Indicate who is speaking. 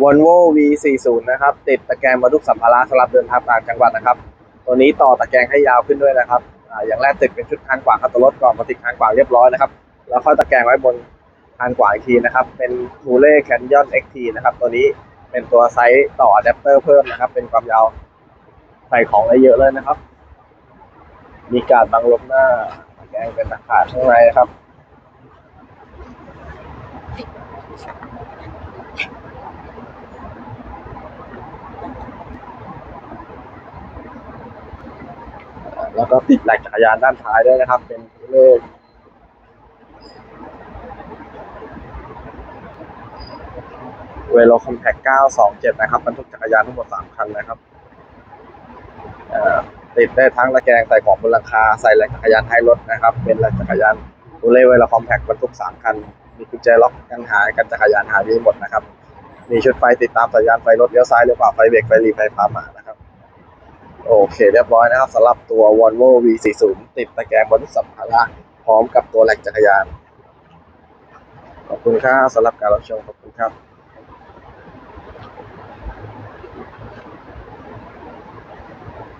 Speaker 1: Volvo V40 นะครับ ติดตะแกรงบรรทุกสัมภาระสำหรับเดินทางต่างจังหวัดนะครับ ตัวนี้ต่อตะแกรงให้ยาวขึ้นด้วยนะครับออย่างแรกติดเป็นชุดคานขวางคัตรถก่อนมาติดคานขวางเรียบร้อยนะครับ แล้วค่อยตะแกรงไว้บนคานขวางอีกทีนะครับ เป็นทูเล่แคนยอน XT นะครับ ตัวนี้เป็นตัวไซส์ต่ออะแดปเตอร์เพิ่มนะครับ เป็นความยาวใส่ของได้เยอะเลยนะครับ มีการบังลมหน้าตะแกรงเป็นตะขาดข้างในนะครับ แล้วก็ติดแหลกจักรยานด้านท้ายด้วยนะครับ เป็นเลขเวโรคอมแพค927 นะครับบรรทุกจักรยานทั้งหมด 3 คันนะครับติดได้ทั้งตะแกรงใส่ของบนหลังคาใส่แหลกจักรยานท้ายรถนะครับ เป็นแหลกจักรยานดูเล่เวโรคอมแพคบรรทุก 3 คัน มีกุญแจล็อกกันหายกันจักรยานหายดีหมดนะครับ มีชุดไฟติดตามสัญญาณไฟรถเลี้ยวซ้ายเลี้ยวขวาไฟเบรกไฟหลีไฟพามา โอเคเรียบร้อยนะครับสำหรับตัว Volvo V40 ติดตะแกรงบนสัมภาระพร้อมกับตัวแหลกจักรยาน ขอบคุณครับสำหรับการรับชมขอบคุณครับ